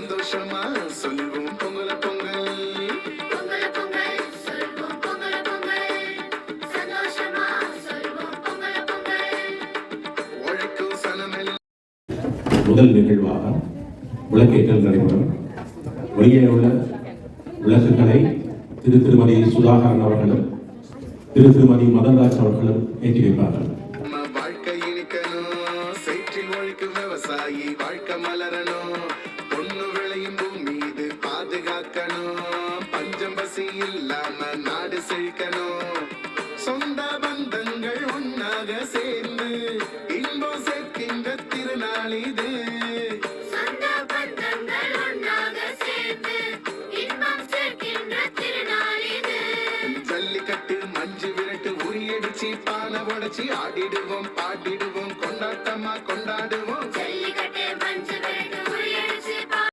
சந்தோஷமா சொல்வோம் பொங்கல பொங்கல். முதல் நிகழ்வாக விளக்கேற்றல் நடைபெறும். வெளியே உள்ள விளக்குகளை திரு திருமதி சுதாகரன் அவர்களும் திரு திருமதி மதன்ராஜ் அவர்களும் ஏற்றி வைப்பார்கள். நம்ம வாழ்க்கை இனிக்கணும். சேற்றில் ஒழிக்கும் விவசாயி வாழ்க்கை மலரணும். பசி இல்லாம நாடு செழிக்கணும் சொந்த பந்தங்கள் ஒன்னாக சேர்ந்து இன்பம் சேர்க்கின்ற திருநாள் இது. ஜல்லிக்கட்டு மஞ்சு விரட்டு உரியடிச்சு பானை உடைச்சி ஆடிடுவோம் பாடிடுவோம் கொண்டாட்டமா கொண்டாடுவோம்